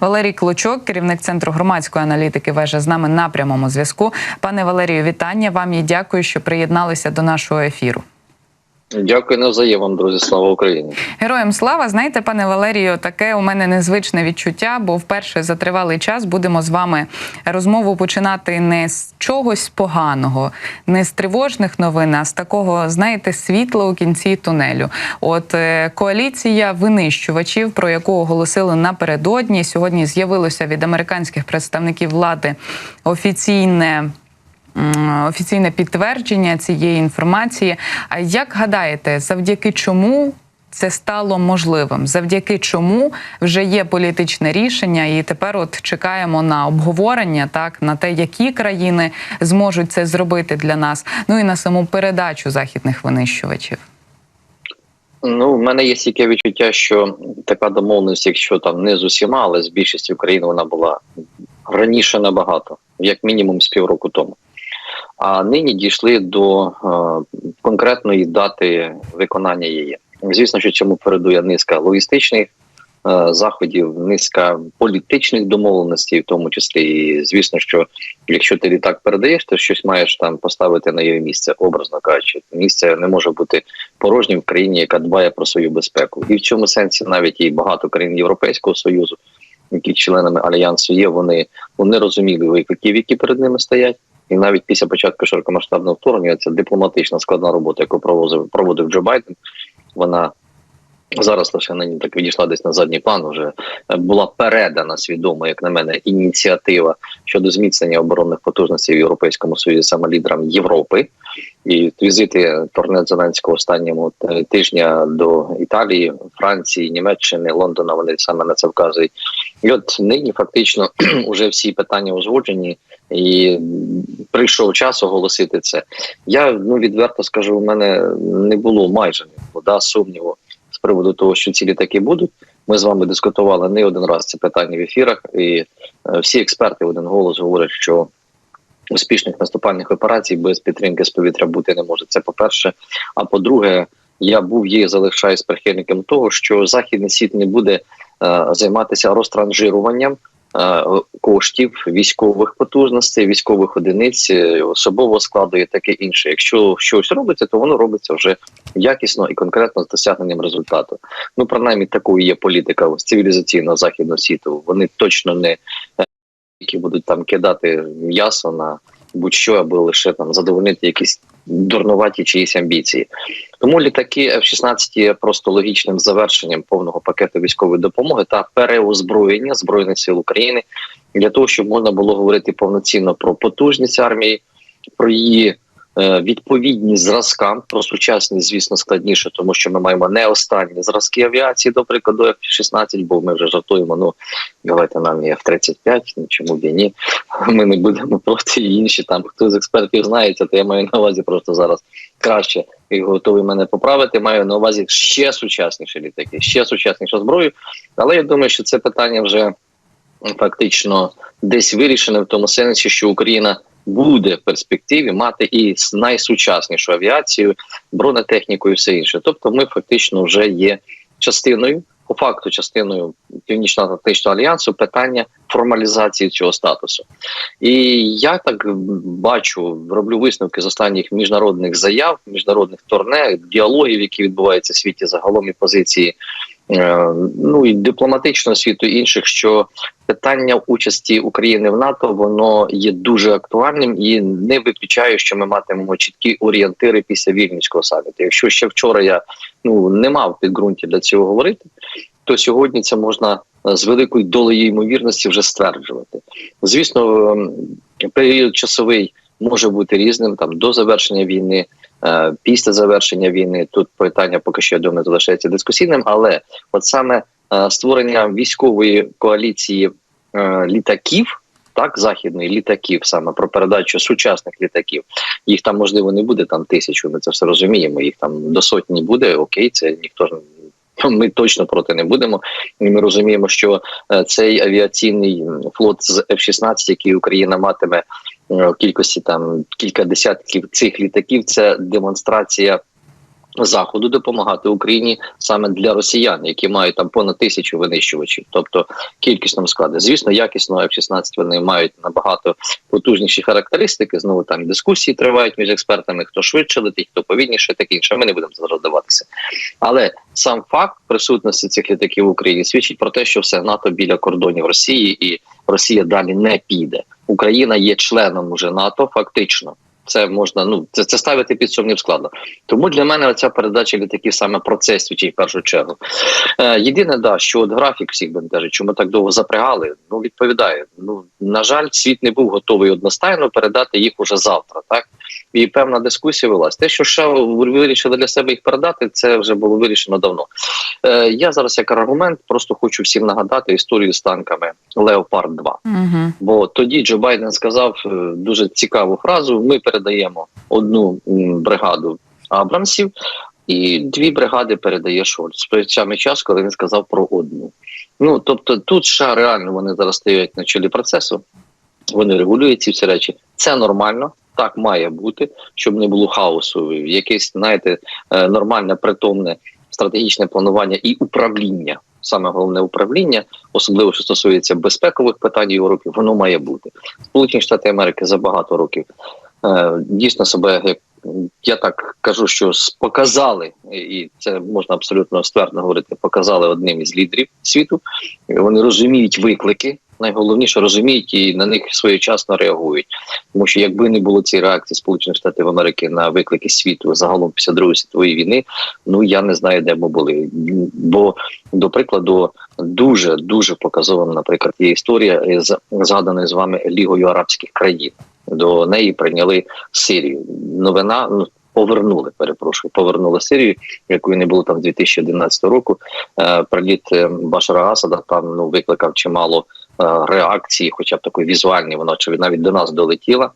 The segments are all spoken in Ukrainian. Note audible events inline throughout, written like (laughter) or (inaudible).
Валерій Клочок, керівник центру громадської аналітики, вежа з нами на прямому зв'язку. Пане Валерію, вітання вам і дякую, що приєдналися до нашого ефіру. Дякую навзаєм друзі. Слава Україні. Героям слава, знаєте, пане Валерію, таке у мене незвичне відчуття, бо вперше за тривалий час будемо з вами розмову починати не з чогось поганого, не з тривожних новин, а з такого, знаєте, світла у кінці тунелю. От е, коаліція винищувачів, про яку оголосили напередодні, сьогодні з'явилося від американських представників влади офіційне. Офіційне підтвердження цієї інформації. А як гадаєте, завдяки чому це стало можливим? Завдяки чому вже є політичне рішення, і тепер от чекаємо на обговорення, так на те, які країни зможуть це зробити для нас. Ну і на саму передачу західних винищувачів. Ну, в мене є таке відчуття, що така домовленість, якщо там не з усіма, але з більшістю країн вона була раніше набагато, як мінімум з півроку тому. А нині дійшли до е, конкретної дати виконання її. Звісно, що цьому передує низка логістичних е, заходів, низка політичних домовленостей, в тому числі. І звісно, що якщо ти літак передаєш, то щось маєш там поставити на його місце, образно кажучи. Місце не може бути порожнім в країні, яка дбає про свою безпеку. І в цьому сенсі навіть і багато країн Європейського союзу, які членами альянсу є, вони, вони розуміли викликів, які перед ними стоять. І навіть після початку широкомасштабного вторгнення ця дипломатична складна робота, яку проводив проводив Джо Байден, вона зараз лише нині так відійшла десь на задній план. Вже була передана свідомо, як на мене, ініціатива щодо зміцнення оборонних потужностей в Європейському Союзі саме лідерам Європи. І візити Торнет Зеленського останнього тижня до Італії, Франції, Німеччини, Лондона. Вони саме на це вказують. І от нині фактично (clears throat) вже всі питання узгоджені, і прийшов час оголосити це. Я ну відверто скажу, у мене не було майже не да, сумніву з приводу того, що ці літаки будуть. Ми з вами дискутували не один раз це питання в ефірах, і е, всі експерти в один голос говорять, що успішних наступальних операцій без підтримки з повітря бути не може. Це по перше. А по-друге, я був є залишаюсь прихильником того, що західний світ не буде е, займатися розтранжируванням коштів військових потужностей, військових одиниць, е, особового складу і таке інше. Якщо щось робиться, то воно робиться вже якісно і конкретно з досягненням результату. Ну принаймні такою є політика з цивілізаційного західного світу. Вони точно не е, які будуть там кидати м'ясо на будь-що, аби лише там задовольнити якісь дурнуваті чиїсь амбіції. Тому літаки F-16 є просто логічним завершенням повного пакету військової допомоги та переозброєння збройних сил України для того, щоб можна було говорити повноцінно про потужність армії, про її відповідні зразкам, про сучасність, звісно, складніше, тому що ми маємо не останні зразки авіації, до прикладу, F-16, бо ми вже жартуємо. Ну давайте нам і F-35, ну чому б і ні. (laughs) Ми не будемо проти інші. Там хто з експертів знається, то я маю на увазі просто зараз краще і готовий мене поправити. Маю на увазі ще сучасніші літаки, ще сучаснішу зброю. Але я думаю, що це питання вже фактично десь вирішене в тому сенсі, що Україна буде в перспективі мати і найсучаснішу авіацію, бронетехніку і все інше. Тобто, ми фактично вже є частиною, по факту, частиною Північно-Атлантичного альянсу питання формалізації цього статусу. І я так бачу, роблю висновки з останніх міжнародних заяв, міжнародних турне, діалогів, які відбуваються в світі загалом і позиції. Ну і дипломатичного світу і інших, що питання участі України в НАТО воно є дуже актуальним і не виключаю, що ми матимемо чіткі орієнтири після вільнюського саміту. Якщо ще вчора я ну не мав підґрунті для цього говорити, то сьогодні це можна з великою долею ймовірності вже стверджувати. Звісно, період часовий може бути різним там до завершення війни. Після завершення війни тут питання поки що я думаю, залишається дискусійним, але от саме створення військової коаліції літаків, так західної літаків, саме про передачу сучасних літаків, їх там можливо не буде там тисячу. Ми це все розуміємо. Їх там до сотні буде. Окей, це ніхто (laughs) ми точно проти не будемо. І Ми розуміємо, що цей авіаційний флот з F-16, який Україна матиме кількості там кілька десятків цих літаків. Це демонстрація Заходу допомагати Україні саме для росіян, які мають там понад тисячу винищувачів, тобто кількісному складі. Звісно, якісно F-16 вони мають набагато потужніші характеристики. Знову там дискусії тривають між експертами, хто швидше летить, хто повільніше, таке інше. Ми не будемо зараз даватися. Але сам факт присутності цих літаків в Україні свідчить про те, що все НАТО біля кордонів Росії, і Росія далі не піде. Україна є членом уже НАТО, фактично. Це можна ну це, це ставити під сумнів складно. Тому для мене ця передача літаків саме про це свідчить в першу чергу. Е, єдине, да, що от графік всіх бентежить, чому так довго запрягали, ну відповідає. Ну на жаль, світ не був готовий одностайно передати їх уже завтра. Так і певна дискусія велась. Те, що США вирішили для себе їх передати, це вже було вирішено давно. Е, я зараз як аргумент просто хочу всім нагадати історію з танками Леопард 2 Угу. Бо тоді Джо Байден сказав е, дуже цікаву фразу: ми передаємо одну бригаду Абрамсів, і дві бригади передає Шольц. Той час, коли він сказав про одну. Ну тобто, тут США реально вони зараз стоять на чолі процесу, вони регулюють ці всі речі. Це нормально. Так має бути, щоб не було хаосу. Якесь, знаєте, е, нормальне, притомне стратегічне планування і управління. Саме головне управління, особливо що стосується безпекових питань Європі, воно має бути. Сполучені Штати Америки за багато років дійсно себе як я так кажу, що показали, і це можна абсолютно ствердно говорити, показали одним із лідерів світу. Вони розуміють виклики. Найголовніше розуміють і на них своєчасно реагують, тому що якби не було цієї реакції Сполучених Штатів Америки на виклики світу загалом після Другої світової війни, ну я не знаю, де ми були. Бо до прикладу, дуже дуже показовим, наприклад, є історія з згаданою з вами Лігою Арабських країн. До неї прийняли Сирію. Новина ну повернули. Перепрошую, повернули Сирію, якої не було там з 2011 року. Е, приліт е, Башара Асада там ну викликав чимало е, реакції, хоча б такої візуальні. Вона чи навіть до нас долетіла.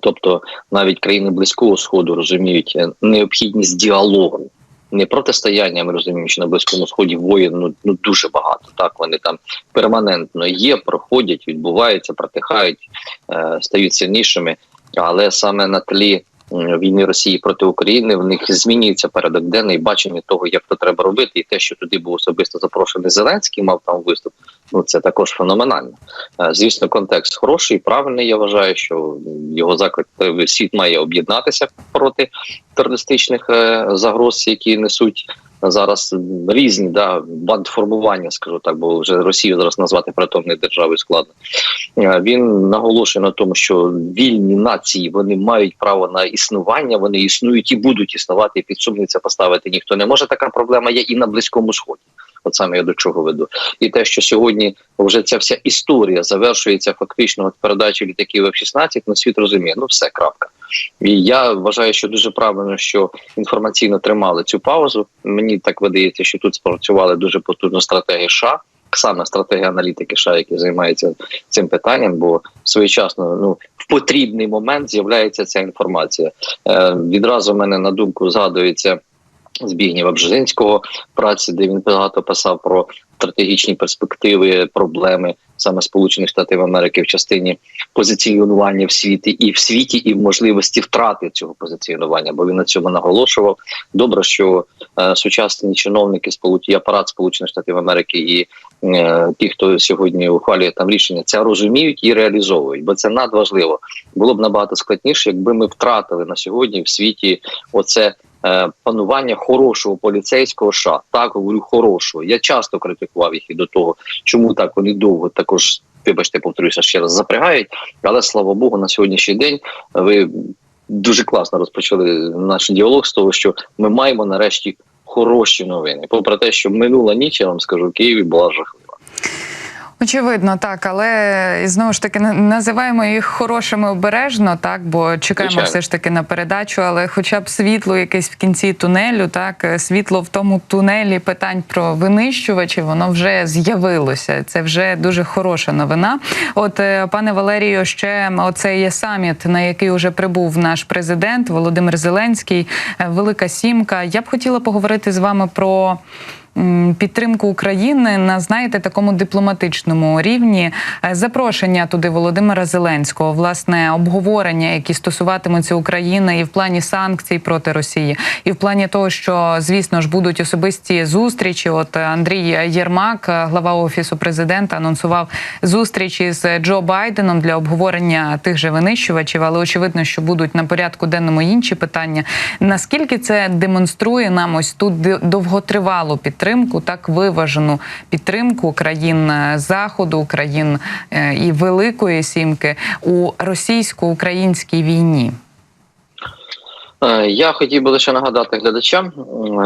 Тобто навіть країни близького сходу розуміють е, необхідність діалогу. Не протистояння, ми розуміємо, що на близькому сході воїн ну, ну дуже багато. Так вони там перманентно є, проходять, відбуваються, протихають, е, стають сильнішими. Але саме на тлі війни Росії проти України в них змінюється порядок денний бачення того, як то треба робити, і те, що туди був особисто запрошений Зеленський, мав там виступ. Ну це також феноменально. Е, Звісно, контекст хороший, правильний. Я вважаю, що його заклик е, світ має об'єднатися проти терористичних е, загроз, які несуть зараз різні да бандформування, скажу так, бо вже Росію зараз назвати притомною державою складно. Він наголошує на тому, що вільні нації вони мають право на існування, вони існують і будуть існувати. І під сумнів це поставити ніхто не може. Така проблема є і на близькому сході. От саме я до чого веду, і те, що сьогодні вже ця вся історія завершується фактично от передачі літаків F-16, ну світ розуміє, ну все крапка. І я вважаю, що дуже правильно, що інформаційно тримали цю паузу. Мені так видається, що тут спрацювали дуже потужно стратегії США, саме стратегія аналітики США, які займаються цим питанням, бо своєчасно ну в потрібний момент з'являється ця інформація. Е, відразу в мене на думку згадується. Збігнєва Бжезинського праці, де він багато писав про стратегічні перспективи, проблеми саме Сполучених Штатів Америки в частині позиціонування в світі і в світі, і можливості втрати цього позиціонування, бо він на цьому наголошував. Добре, що е, сучасні чиновники і апарат Сполучених Штатів Америки і е, ті, хто сьогодні ухвалює там рішення, це розуміють і реалізовують, бо це надважливо. Було б набагато складніше, якби ми втратили на сьогодні в світі оце. Е, Панування хорошого поліцейського США. так говорю хорошого. Я часто критикував їх і до того, чому так вони довго також, вибачте, повторюся ще раз запрягають. Але слава Богу, на сьогоднішній день ви дуже класно розпочали наш діалог з того, що ми маємо нарешті хороші новини. Попри те, що минула ніч, я вам скажу, в Києві була жахлива. Очевидно, так, але знову ж таки на- називаємо їх хорошими обережно, так бо чекаємо Звичайно. все ж таки на передачу, але хоча б світло якесь в кінці тунелю, так е, світло в тому тунелі питань про винищувачі, воно вже з'явилося. Це вже дуже хороша новина. От е, пане Валерію, ще оце є саміт, на який вже прибув наш президент Володимир Зеленський. е, Велика сімка. Я б хотіла поговорити з вами про. Підтримку України на знаєте такому дипломатичному рівні. Е, Запрошення туди Володимира Зеленського, власне, обговорення, які стосуватимуться України і в плані санкцій проти Росії, і в плані того, що звісно ж будуть особисті зустрічі. От е, Андрій Єрмак, е, глава офісу президента, анонсував зустрічі з Джо Байденом для обговорення тих же винищувачів, але очевидно, що будуть на порядку денному інші питання. Наскільки це демонструє нам ось тут довготривалу підтримку, так виважену підтримку країн е, заходу, країн е, і Великої Сімки у російсько-українській війні? Е, Я хотів би лише нагадати глядачам,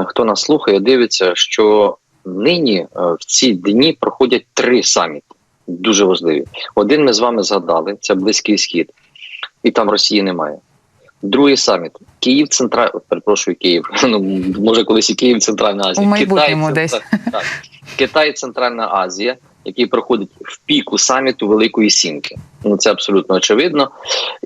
хто нас слухає, дивиться, що нині в ці дні проходять три саміти, дуже важливі. Один ми з вами згадали: це Близький Схід, і там Росії немає. Другий саміт Київ, Центра... перепрошую, Київ. (laughs) Ну може колись і Київ, Центральна Азія. У майбутньому Китай, десь. Так. Китай, Центральна Азія, який проходить в піку саміту Великої Сімки. Ну це абсолютно очевидно.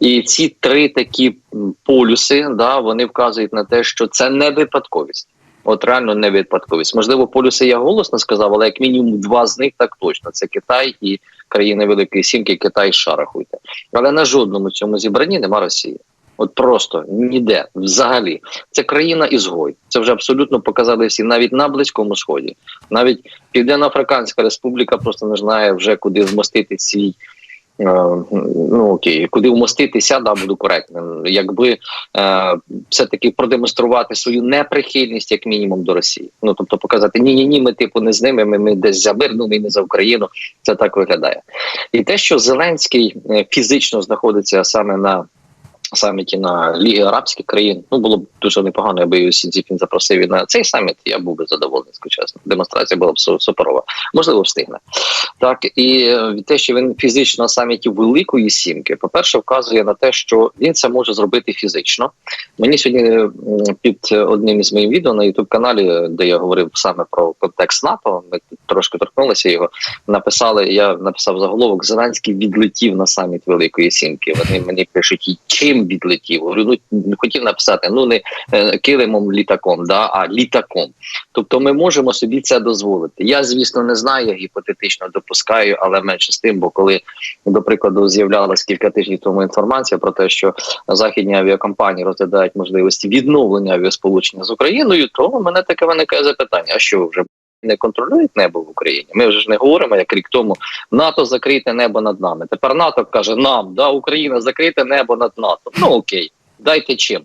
І ці три такі полюси, да, вони вказують на те, що це не випадковість. От реально не випадковість. Можливо, полюси я голосно сказав, але як мінімум два з них так точно: це Китай і країни Великої Сімки, Китай і США, рахуйте. Але на жодному цьому зібранні нема Росії. От просто ніде взагалі. Це країна ізгой. Це вже абсолютно показали всі, навіть на близькому сході. Навіть Південно-Африканська Республіка просто не знає вже куди вмостити свій. е, Ну окей, куди вмоститися, да, буду коректним. Якби е, все-таки продемонструвати свою неприхильність, як мінімум, до Росії. Ну тобто показати ні, ні, ні, ми типу не з ними. Ми, ми десь за мир, ну ми не за Україну. Це так виглядає. І те, що Зеленський е, фізично знаходиться саме на саміті на Ліги Арабських країн. Ну було б дуже непогано, аби Сі Цзіпін запросив і на цей саміт. Я був би задоволений, скажу чесно. Демонстрація була б су- суперова. Можливо, встигне. Так і е, те, що він фізично на саміті Великої Сімки, по-перше, вказує на те, що він це може зробити фізично. Мені сьогодні під е, одним із моїх відео на youtube каналі, де я говорив саме про контекст НАТО, ми трошки торкнулися його. Написали, я написав заголовок Зеленський відлетів на саміт Великої Сімки. Вони мені пишуть, і чим відлетів? Говорю, ну хотів написати, ну не е, килимом літаком, да, а літаком. Тобто ми можемо собі це дозволити. Я, звісно, не знаю, я гіпотетично допускаю, але менше з тим, бо коли, до прикладу, з'являлась кілька тижнів тому інформація про те, що західні авіакомпанії розглядають можливості відновлення авіасполучення з Україною, то у мене таке виникає запитання: а що вже не контролюють небо в Україні? Ми вже ж не говоримо, як рік тому НАТО закрите небо над нами. Тепер НАТО каже нам, да, Україна закрите небо над НАТО. Ну окей. Дайте чим.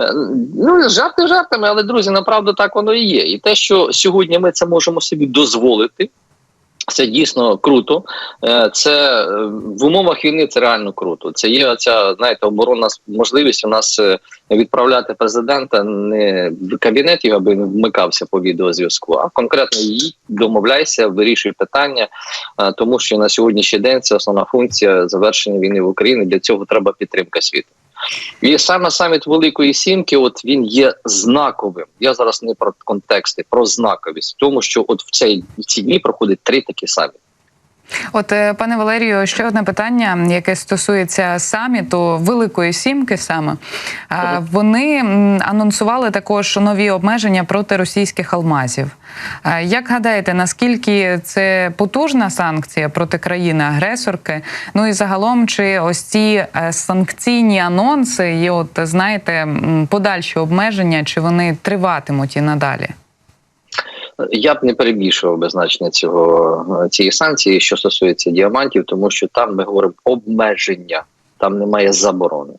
Е, Ну, жарти жартами, але друзі, направду так воно і є. І те, що сьогодні ми це можемо собі дозволити, це дійсно круто. Е, Це е, в умовах війни це реально круто. Це є ця знаєте, оборонна можливість у нас е, відправляти президента не в кабінет його, аби вмикався по відеозв'язку, а конкретно її домовляйся, вирішуй питання, тому що на сьогоднішній день це основна функція завершення війни в Україні. Для цього треба підтримка світу. І саме саміт Великої Сімки, от він є знаковим. Я зараз не про контексти, про знаковість, тому що от в цей ці дні проходить три такі саміти. От, е, пане Валерію, ще одне питання, яке стосується саміту Великої Сімки. Саме вони анонсували також нові обмеження проти російських алмазів. Як гадаєте, наскільки це потужна санкція проти країни-агресорки? Ну і загалом, чи ось ці е, санкційні анонси і, от знаєте, подальші обмеження, чи вони триватимуть і надалі? Я б не перебільшував би значення цього цієї санкції, що стосується діамантів, тому що там ми говоримо обмеження, там немає заборони.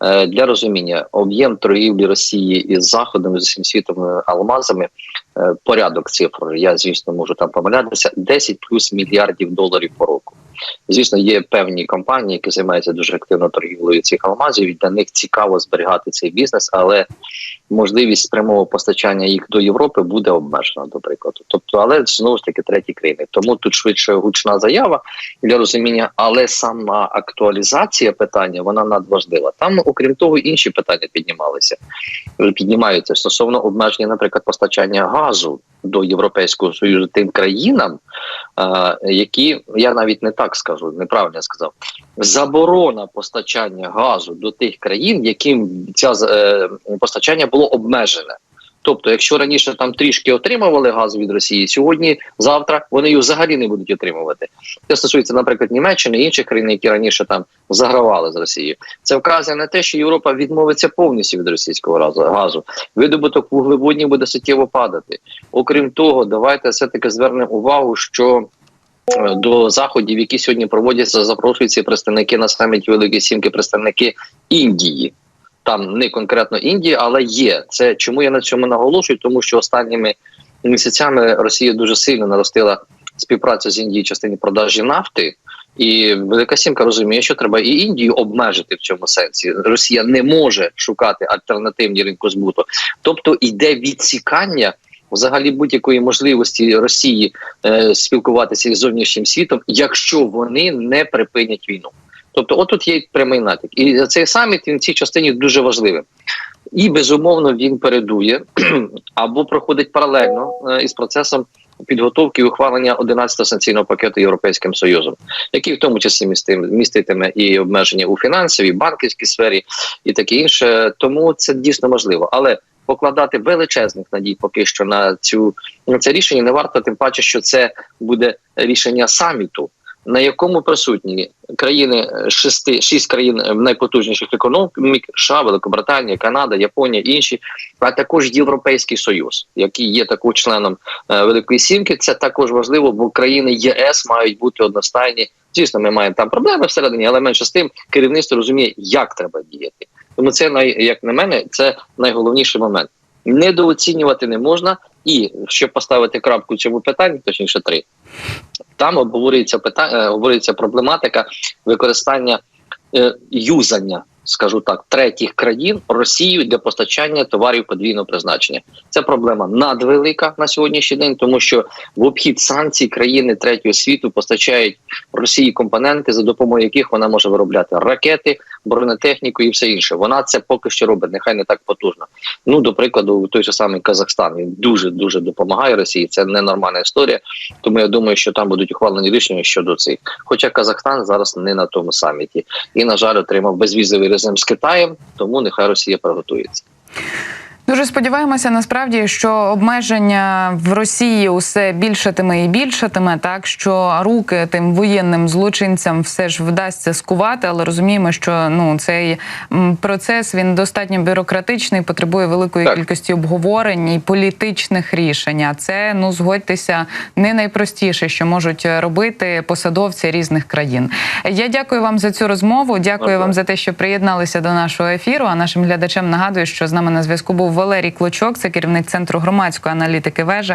Е, Для розуміння, об'єм торгівлі Росії із Заходом, з усім світом е, алмазами, е, порядок цифр, я звісно можу там помилятися, 10 плюс мільярдів доларів по року. Звісно, є певні компанії, які займаються дуже активно торгівлею цих алмазів. Для них цікаво зберігати цей бізнес, але можливість прямого постачання їх до Європи буде обмежена, до прикладу. Тобто, але знову ж таки треті країни. Тому тут швидше гучна заява для розуміння, але сама актуалізація питання вона надважлива. Там, окрім того, інші питання піднімалися. Піднімаються стосовно обмеження, наприклад, постачання газу до Європейського союзу тим країнам, е, які я навіть не так скажу, неправильно сказав. Заборона постачання газу до тих країн, яким ця е, постачання було обмежене. Тобто, якщо раніше там трішки отримували газ від Росії, сьогодні, завтра вони його взагалі не будуть отримувати. Це стосується, наприклад, Німеччини і інших країн, які раніше там загравали з Росією. Це вказує на те, що Європа відмовиться повністю від російського газу. Видобуток вуглеводнів буде суттєво падати. Окрім того, давайте все таки звернемо увагу, що е, до заходів, які сьогодні проводяться, запрошуються представники на саміті Великої Сімки, представники Індії. Там не конкретно Індії, але є. Це чому я на цьому наголошую? Тому що останніми місяцями Росія дуже сильно наростила співпрацю з Індією в частині продажі нафти. І Велика Сімка розуміє, що треба і Індію обмежити в цьому сенсі. Росія не може шукати альтернативні ринку збуту. Тобто йде відсікання взагалі будь-якої можливості Росії е, спілкуватися із зовнішнім світом, якщо вони не припинять війну. Тобто, отут є прямий натяк. І цей саміт він в цій частині дуже важливий. І безумовно він передує (clears throat) або проходить паралельно е, із процесом підготовки і ухвалення 11-го санкційного пакету Європейським Союзом, який в тому числі міститиме і обмеження у фінансовій, банківській сфері, і таке інше. Тому це дійсно можливо. Але покладати величезних надій поки що на цю на це рішення не варто, тим паче, що це буде рішення саміту. На якому присутні країни е, шести шість країн е, найпотужніших економік США, Великобританія, Канада, Японія, інші, а також Європейський Союз, який є також членом е, Великої Сімки. Це також важливо, бо країни ЄС мають бути одностайні. Звісно, ми маємо там проблеми всередині, але менше з тим керівництво розуміє, як треба діяти. Тому це най, як на мене, це найголовніший момент. Недооцінювати не можна, і щоб поставити крапку цьому питанні, точніше три. Там обговорюється питання, обговорюється проблематика використання е, юзання, скажу так, третіх країн Росією для постачання товарів подвійного призначення. Це проблема надвелика на сьогоднішній день, тому що в обхід санкцій країни третього світу постачають Росії компоненти, за допомогою яких вона може виробляти ракети, бронетехніку і все інше. Вона це поки що робить, нехай не так потужно. Ну, до прикладу, той же самий Казахстан він дуже дуже допомагає Росії. Це ненормальна історія. Тому я думаю, що там будуть ухвалені рішення щодо цих. Хоча Казахстан зараз не на тому саміті і, на жаль, отримав безвізовий режим з Китаєм, тому нехай Росія приготується. Дуже сподіваємося, насправді, що обмеження в Росії усе більшатиме і більшатиме, так що руки тим воєнним злочинцям все ж вдасться скувати, але розуміємо, що ну цей процес він достатньо бюрократичний, потребує великої Так. кількості обговорень і політичних рішень. А це ну згодьтеся не найпростіше, що можуть робити посадовці різних країн. Я дякую вам за цю розмову. Дякую Ага. вам за те, що приєдналися до нашого ефіру. А нашим глядачам нагадую, що з нами на зв'язку був Валерій Клочок, це керівник центру громадської аналітики вежа.